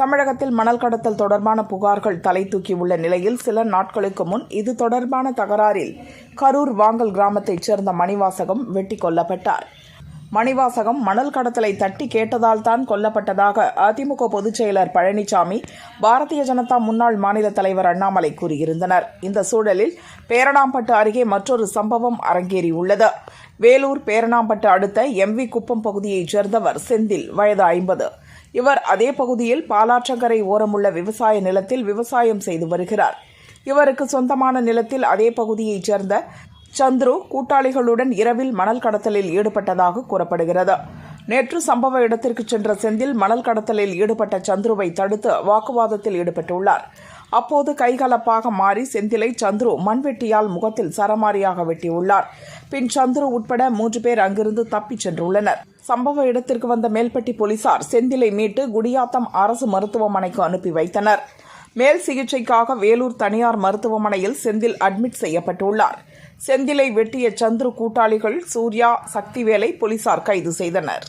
தமிழகத்தில் மணல் கடத்தல் தொடர்பான புகார்கள் தலை தூக்கியுள்ள நிலையில் சில நாட்களுக்கு முன் இது தொடர்பான தகராறில் கரூர் வாங்கல் கிராமத்தைச் சேர்ந்த மணிவாசகம் வெட்டி கொல்லப்பட்டார். மணிவாசகம் மணல் கடத்தலை தட்டி கேட்டதால் தான் கொல்லப்பட்டதாக அதிமுக பொதுச் செயலர் பழனிசாமி பாரதிய ஜனதா முன்னாள் மாநில தலைவர் அண்ணாமலை கூறியிருந்தனர். இந்த சூழலில் பேரணாம்பட்டு அருகே மற்றொரு சம்பவம் அரங்கேறியுள்ளது. வேலூர் பேரணாம்பட்டு அடுத்த எம்வி குப்பம் பகுதியைச் சேர்ந்தவர் செந்தில் வயது ஐம்பது. இவர் அதே பகுதியில் பாலாற்றங்கரை ஓரமுள்ள விவசாய நிலத்தில் விவசாயம் செய்து வருகிறார். இவருக்கு சொந்தமான நிலத்தில் அதே பகுதியைச் சேர்ந்த சந்துரு கூட்டாளிகளுடன் இரவில் மணல் கடத்தலில் ஈடுபட்டதாக கூறப்படுகிறது. நேற்று சம்பவ இடத்திற்கு சென்ற செந்தில் மணல் கடத்தலில் ஈடுபட்ட சந்துருவை தடுத்து வாக்குவாதத்தில் ஈடுபட்டுள்ளார். அப்போது கைகலப்பாக மாறி செந்திலை சந்துரு மண்வெட்டியால் முகத்தில் சரமாரியாக வெட்டியுள்ளார். பின் சந்துரு உட்பட மூன்று பேர் அங்கிருந்து தப்பிச் சென்றுள்ளனர். சம்பவ இடத்திற்கு வந்த மேல்பட்டி போலீசார் செந்திலை மீட்டு குடியாத்தம் அரசு மருத்துவமனைக்கு அனுப்பி வைத்தனர். மேல் சிகிச்சைக்காக வேலூர் தனியார் மருத்துவமனையில் செந்தில் அட்மிட் செய்யப்பட்டுள்ளார். செந்திலை வெட்டிய சந்துரு கூட்டாளிகள் சூர்யா சக்திவேலை போலீசார் கைது செய்தனர்.